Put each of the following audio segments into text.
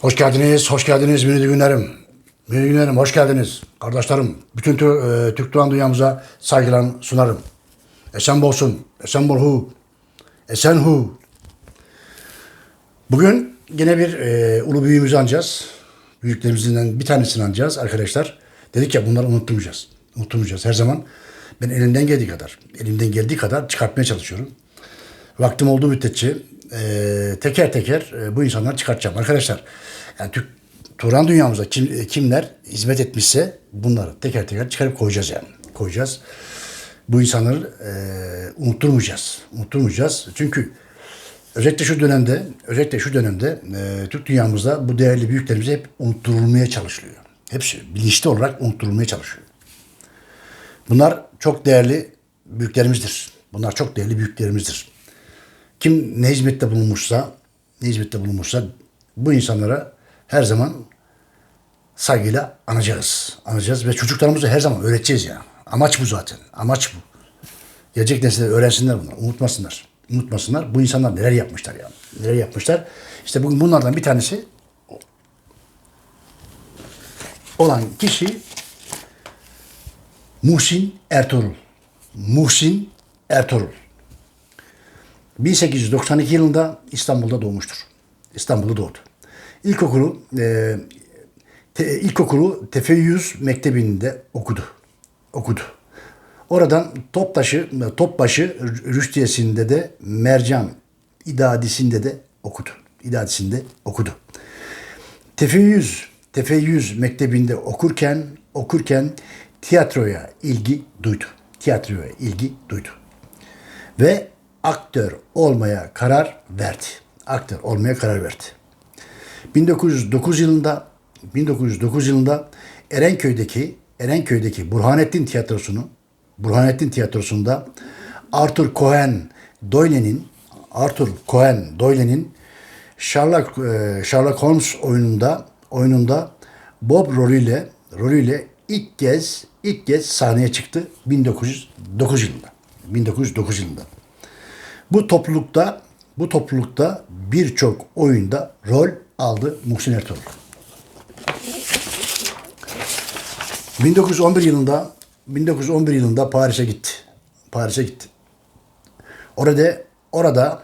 Hoş geldiniz, hoş geldiniz Münir Günlerim. Münir Günlerim, hoş geldiniz. Kardeşlerim, bütün tü- e, Türk Doğan dünyamıza saygılar sunarım. Esen bolsun, esen bol hu, esen hu. Bugün yine bir e, ulu büyüğümüzü anacağız. Büyüklerimizden bir tanesini anacağız arkadaşlar. Dedik ya bunları unutturmayacağız. Unutturmayacağız her zaman. Ben elimden geldiği kadar, elimden geldiği kadar çıkartmaya çalışıyorum. Vaktim olduğu müddetçe e, teker teker e, bu insanları çıkartacağım. Arkadaşlar yani Türk Turan dünyamıza kim, e, kimler hizmet etmişse bunları teker teker çıkarıp koyacağız yani. Koyacağız. Bu insanları e, unutturmayacağız. Unutturmayacağız. Çünkü özellikle şu dönemde özellikle şu dönemde e, Türk dünyamızda bu değerli büyüklerimize hep unutturulmaya çalışılıyor. Hepsi bilinçli olarak unutturulmaya çalışıyor. Bunlar çok değerli büyüklerimizdir. Bunlar çok değerli büyüklerimizdir. Kim ne bulunmuşsa, ne bulunmuşsa bu insanlara her zaman saygıyla anacağız. Anacağız ve çocuklarımıza her zaman öğreteceğiz ya. Amaç bu zaten. Amaç bu. Gelecek nesiller öğrensinler bunları. Unutmasınlar. Unutmasınlar. Bu insanlar neler yapmışlar ya. Neler yapmışlar. İşte bugün bunlardan bir tanesi olan kişi Muhsin Ertuğrul. Muhsin Ertuğrul. 1892 yılında İstanbul'da doğmuştur. İstanbul'da doğdu. İlkokulu e, te, ilkokulu Tefeyyüz Mektebi'nde okudu. Okudu. Oradan Toptaşı, Topbaşı Rüştiyesi'nde de Mercan İdadisi'nde de okudu. İdadisi'nde okudu. Tefeyyüz, Tefeyyüz Mektebi'nde okurken okurken tiyatroya ilgi duydu. Tiyatroya ilgi duydu. Ve aktör olmaya karar verdi. Aktör olmaya karar verdi. 1909 yılında 1909 yılında Erenköy'deki Erenköy'deki Burhanettin Tiyatrosu'nu Burhanettin Tiyatrosu'nda Arthur Cohen Doyle'nin Arthur Cohen Doyle'nin Sherlock, e, Sherlock Holmes oyununda oyununda Bob rolüyle rolüyle ilk kez ilk kez sahneye çıktı 1909 yılında. 1909 yılında. Bu toplulukta bu toplulukta birçok oyunda rol aldı Muhsin Ertuğrul. 1911 yılında 1911 yılında Paris'e gitti. Paris'e gitti. Orada orada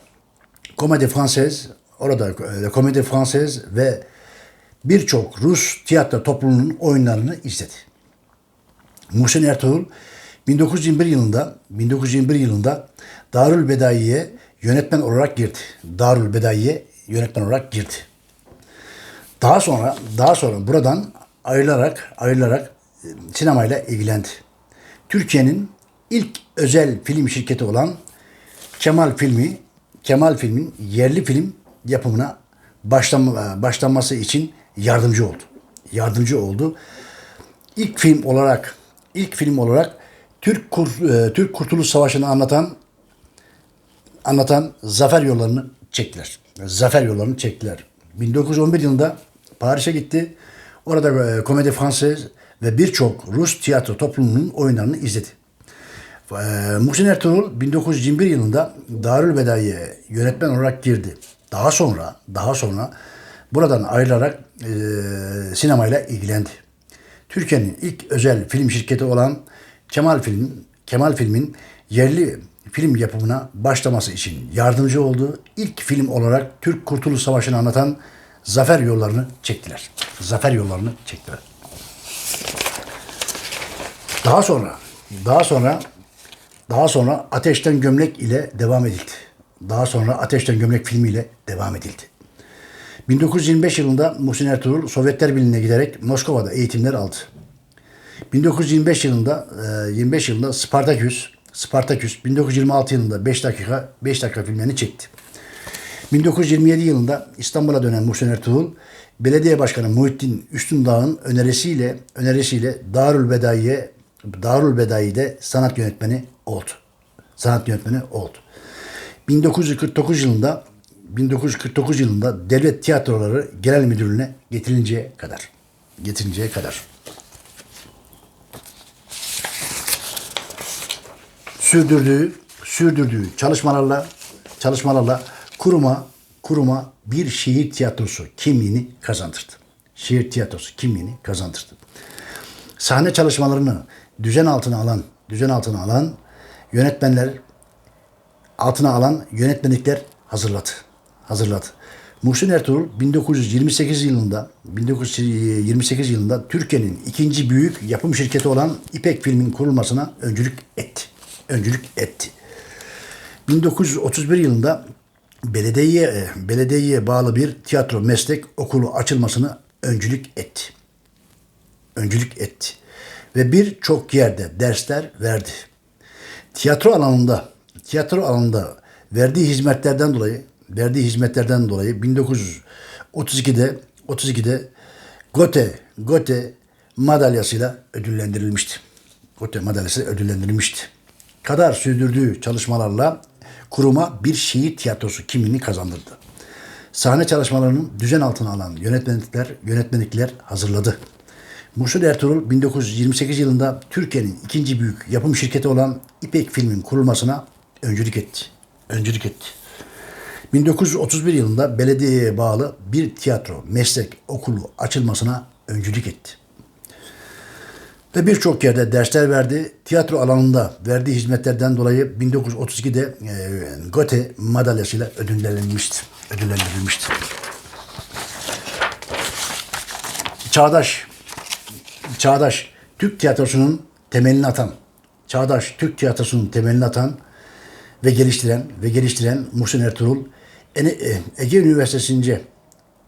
Komedi Fransız, orada e, Komedi Fransız ve birçok Rus tiyatro topluluğunun oyunlarını izledi. Muhsin Ertuğrul 1921 yılında 1921 yılında Darül Bedai'ye yönetmen olarak girdi. Darül Bedai'ye yönetmen olarak girdi. Daha sonra daha sonra buradan ayrılarak ayrılarak e, sinemayla ilgilendi. Türkiye'nin ilk özel film şirketi olan Kemal Filmi Kemal Film'in yerli film yapımına başlama, başlanması için yardımcı oldu. Yardımcı oldu. İlk film olarak ilk film olarak Türk Kur, e, Türk Kurtuluş Savaşı'nı anlatan anlatan zafer yollarını çektiler. Zafer yollarını çektiler. 1911 yılında Paris'e gitti. Orada e, Komedi Fransız ve birçok Rus tiyatro topluluğunun oyunlarını izledi. E, Muhsin Ertuğrul 1921 yılında Darül Bedai'ye yönetmen olarak girdi. Daha sonra daha sonra buradan ayrılarak e, sinemayla ilgilendi. Türkiye'nin ilk özel film şirketi olan Kemal Film Kemal Film'in yerli film yapımına başlaması için yardımcı oldu. İlk film olarak Türk Kurtuluş Savaşı'nı anlatan Zafer Yollarını çektiler. Zafer Yollarını çektiler. Daha sonra daha sonra daha sonra Ateşten Gömlek ile devam edildi. Daha sonra Ateşten Gömlek filmiyle devam edildi. 1925 yılında Muhsin Ertuğrul Sovyetler Birliği'ne giderek Moskova'da eğitimler aldı. 1925 yılında 25 yılında Spartaküs Spartaküs 1926 yılında 5 dakika 5 dakika filmlerini çekti. 1927 yılında İstanbul'a dönen Muhsin Ertuğrul Belediye Başkanı Muhittin Üstündağ'ın önerisiyle önerisiyle Darül Bedai'ye Darül Bedai'de sanat yönetmeni oldu. Sanat yönetmeni oldu. 1949 yılında 1949 yılında Devlet Tiyatroları Genel Müdürlüğü'ne getirinceye kadar getirinceye kadar sürdürdüğü sürdürdüğü çalışmalarla çalışmalarla kuruma kuruma bir şehir tiyatrosu kimliğini kazandırdı. Şehir tiyatrosu kimliğini kazandırdı. Sahne çalışmalarını düzen altına alan, düzen altına alan yönetmenler altına alan yönetmenlikler hazırladı. Hazırladı. Muhsin Ertuğrul 1928 yılında 1928 yılında Türkiye'nin ikinci büyük yapım şirketi olan İpek Film'in kurulmasına öncülük etti. Öncülük etti. 1931 yılında belediyeye belediyeye bağlı bir tiyatro meslek okulu açılmasını öncülük etti. Öncülük etti. Ve birçok yerde dersler verdi. Tiyatro alanında tiyatro alanında verdiği hizmetlerden dolayı verdiği hizmetlerden dolayı 1932'de 32'de Gote Gote madalyasıyla ödüllendirilmişti. Gote madalyasıyla ödüllendirilmişti. Kadar sürdürdüğü çalışmalarla kuruma bir şehir tiyatrosu kimliğini kazandırdı. Sahne çalışmalarının düzen altına alan yönetmenlikler, yönetmenlikler hazırladı. Muhsin Ertuğrul 1928 yılında Türkiye'nin ikinci büyük yapım şirketi olan İpek Film'in kurulmasına öncülük etti. Öncülük etti. 1931 yılında belediyeye bağlı bir tiyatro meslek okulu açılmasına öncülük etti. Ve birçok yerde dersler verdi. Tiyatro alanında verdiği hizmetlerden dolayı 1932'de e, Goethe madalyasıyla ödüllendirilmişti. Ödüllendirilmişti. Çağdaş Çağdaş Türk tiyatrosunun temelini atan, Çağdaş Türk tiyatrosunun temelini atan ve geliştiren ve geliştiren Muhsin Ertuğrul e, Ege Üniversitesi'nce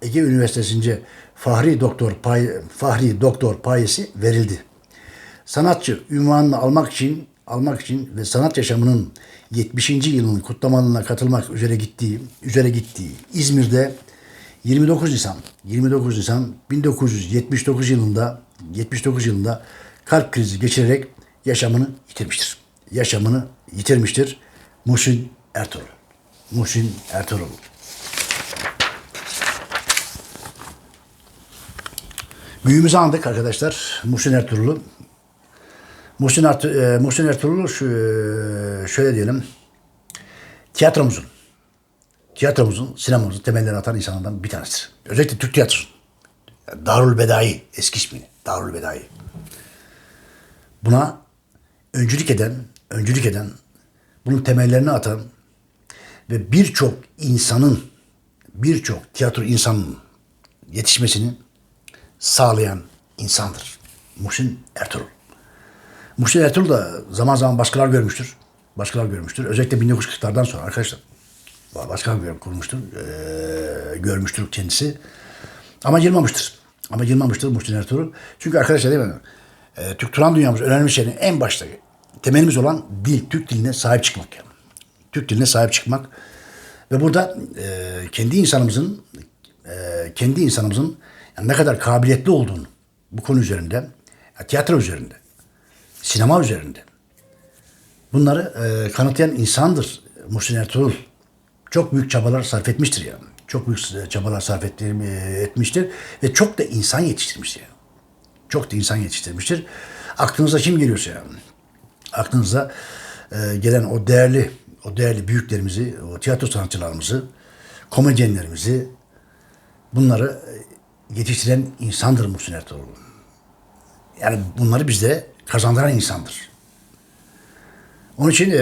Ege Üniversitesi'nce Fahri Doktor pay, Fahri Doktor payesi verildi. Sanatçı ünvanını almak için almak için ve sanat yaşamının 70. yılının kutlamalarına katılmak üzere gittiği üzere gittiği İzmir'de 29 Nisan 29 Nisan 1979 yılında 79 yılında kalp krizi geçirerek yaşamını yitirmiştir. Yaşamını yitirmiştir. Muhsin Ertuğrul. Muhsin Ertuğrul. Büyüğümüzü andık arkadaşlar. Muhsin Ertuğrul'u. Muhsin, Ert e, Muhsin Ertuğrul'u şu, e, şöyle diyelim. Tiyatromuzun, tiyatromuzun, sinemamızın temellerini atan insanlardan bir tanesidir. Özellikle Türk tiyatrosu. Darül Bedai eski ismi. Darül Bedai. Buna öncülük eden, öncülük eden, bunun temellerini atan ve birçok insanın, birçok tiyatro insanının yetişmesini sağlayan insandır. Muhsin Ertuğrul. Muhsin Ertuğrul da zaman zaman baskılar görmüştür. Baskılar görmüştür. Özellikle 1940'lardan sonra arkadaşlar. Başkan bir kurmuştur. Ee, görmüştür kendisi. Ama yılmamıştır. Ama yılmamıştır Muhsin Ertuğrul. Çünkü arkadaşlar değil mi? Ee, Türk Turan dünyamız önemli şeyin en başta temelimiz olan dil, Türk diline sahip çıkmak. Yani. Türk diline sahip çıkmak. Ve burada e, kendi insanımızın e, kendi insanımızın yani ne kadar kabiliyetli olduğunu bu konu üzerinde, ya, tiyatro üzerinde, sinema üzerinde bunları e, kanıtlayan insandır Muhsin Ertuğrul. Çok büyük çabalar sarf etmiştir yani. Çok büyük çabalar sarf et- etmiştir ve çok da insan yetiştirmiştir yani. Çok da insan yetiştirmiştir. Aklınıza kim geliyorsa yani. Aklınıza e, gelen o değerli o değerli büyüklerimizi, o tiyatro sanatçılarımızı, komedyenlerimizi bunları e, yetiştiren insandır Muhsin Ertuğrul. Yani bunları bizde kazandıran insandır. Onun için e,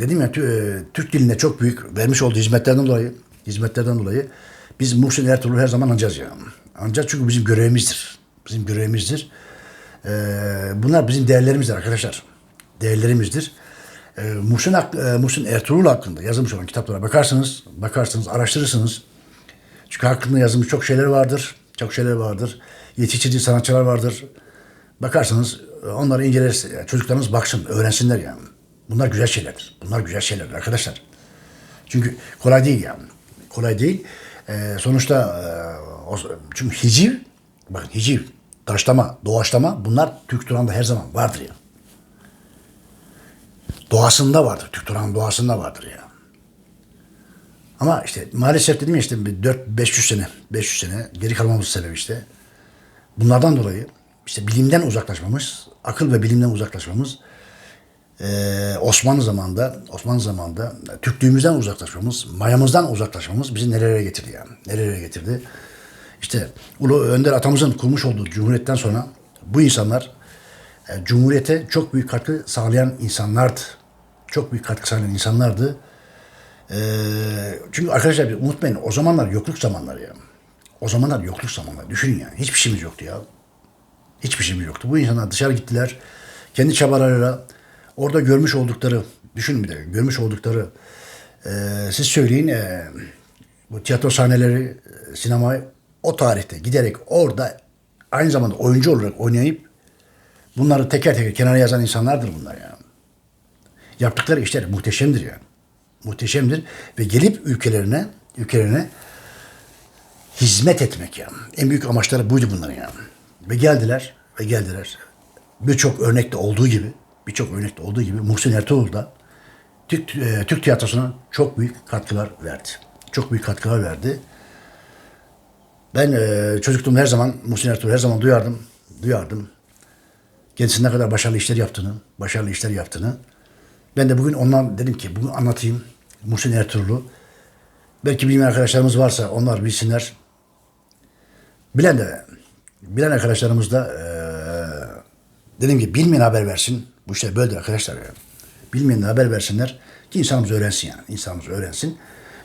dedim ya e, Türk diline çok büyük vermiş olduğu hizmetlerden dolayı hizmetlerden dolayı biz Muhsin Ertuğrul'u her zaman anacağız ya. Anacağız çünkü bizim görevimizdir. Bizim görevimizdir. E, bunlar bizim değerlerimizdir arkadaşlar. Değerlerimizdir. E, Muhsin, e, Muhsin Ertuğrul hakkında yazılmış olan kitaplara bakarsınız, bakarsınız, araştırırsınız. Çünkü hakkında yazılmış çok şeyler vardır. Çok şeyler vardır. Yetiştirici sanatçılar vardır. Bakarsanız e, onları inceleriz. Yani çocuklarınız baksın, öğrensinler yani. Bunlar güzel şeylerdir. Bunlar güzel şeylerdir arkadaşlar. Çünkü kolay değil yani. Kolay değil. Ee, sonuçta e, o, çünkü hiciv, bakın hiciv, taşlama, doğaçlama bunlar Türk Turan'da her zaman vardır ya. Doğasında vardır. Türk Turan'ın doğasında vardır ya. Ama işte maalesef dedim ya işte bir 4 500 sene 500 sene geri kalmamız sebebi işte. Bunlardan dolayı işte bilimden uzaklaşmamız, akıl ve bilimden uzaklaşmamız Ee, Osmanlı zamanında, Osmanlı zamanında Türklüğümüzden uzaklaşmamız, mayamızdan uzaklaşmamız bizi nerelere getirdi yani. Nerelere getirdi. İşte Ulu Önder atamızın kurmuş olduğu cumhuriyetten sonra bu insanlar e, cumhuriyete çok büyük katkı sağlayan insanlardı. Çok büyük katkı sağlayan insanlardı. Ee, çünkü arkadaşlar bir unutmayın o zamanlar yokluk zamanları ya. O zamanlar yokluk zamanları. Düşünün yani. Hiçbir şeyimiz yoktu ya. Hiçbir şeyimiz yoktu. Bu insanlar dışarı gittiler. Kendi çabalarıyla orada görmüş oldukları, düşünün bir de görmüş oldukları e, siz söyleyin e, bu tiyatro sahneleri, e, sinemayı o tarihte giderek orada aynı zamanda oyuncu olarak oynayıp bunları teker teker kenara yazan insanlardır bunlar ya. Yaptıkları işler muhteşemdir yani. Muhteşemdir ve gelip ülkelerine, ülkelerine hizmet etmek yani. En büyük amaçları buydu bunların yani. Ve geldiler ve geldiler. Birçok örnekte olduğu gibi, birçok örnekte olduğu gibi Muhsin Ertuğrul da Türk, e, Türk tiyatrosuna çok büyük katkılar verdi. Çok büyük katkılar verdi. Ben e, çocukluğumda her zaman Muhsin Ertuğrul her zaman duyardım. Duyardım. Kendisinin ne kadar başarılı işler yaptığını, başarılı işler yaptığını. Ben de bugün ondan dedim ki bugün anlatayım Muhsin Ertuğrul'u. Belki bilmeyen arkadaşlarımız varsa onlar bilsinler. Bilen de bilen arkadaşlarımız da eee dediğim gibi bilmeyen haber versin. Bu işler böyledir arkadaşlar. Yani. Bilmeyen haber versinler ki insanımız öğrensin yani. İnsanımız öğrensin.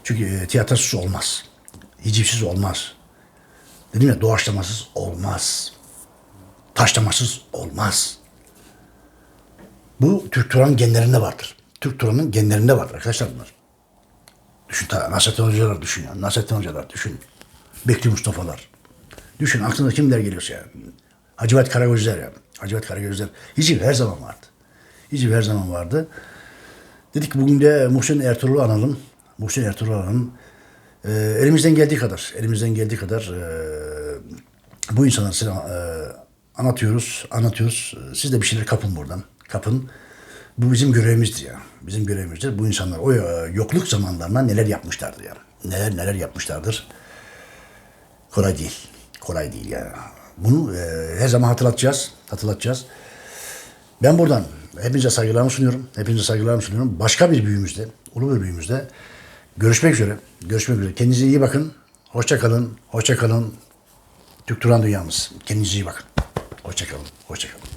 Çünkü e, tiyatrosuz olmaz. Hicivsiz olmaz. Dedim ya doğaçlamasız olmaz. Taşlamasız olmaz. Bu Türk Turan'ın genlerinde vardır. Türk Turan'ın genlerinde vardır arkadaşlar bunlar. Düşün ta Nasrettin Hocalar düşün ya. Nasrettin Hocalar düşün. Bekli Mustafa'lar. Düşün aklına kimler geliyorsa ya. Hacivat Karagözler ya. Hacivat Karagözler. Hiciv her zaman vardı. Hiciv her zaman vardı. Dedik ki bugün de Muhsin Ertuğrul'u analım. Muhsin Ertuğrul'u analım. Ee, elimizden geldiği kadar, elimizden geldiği kadar e, bu insanları size e, anlatıyoruz, anlatıyoruz. Siz de bir şeyler kapın buradan. Kapın. Bu bizim görevimizdir ya. Bizim görevimizdir. Bu insanlar o e, yokluk zamanlarında neler yapmışlardır ya. Neler neler yapmışlardır. Kolay değil. Kolay değil yani. Bunu e, her zaman hatırlatacağız. Hatırlatacağız. Ben buradan hepinize saygılarımı sunuyorum. Hepinize saygılarımı sunuyorum. Başka bir büyüğümüzde, ulu bir büyüğümüzde görüşmek üzere. Görüşmek üzere. Kendinize iyi bakın. Hoşça kalın. Hoşça kalın. Türk Turan dünyamız. Kendinize iyi bakın. Hoşça kalın. Hoşça kalın.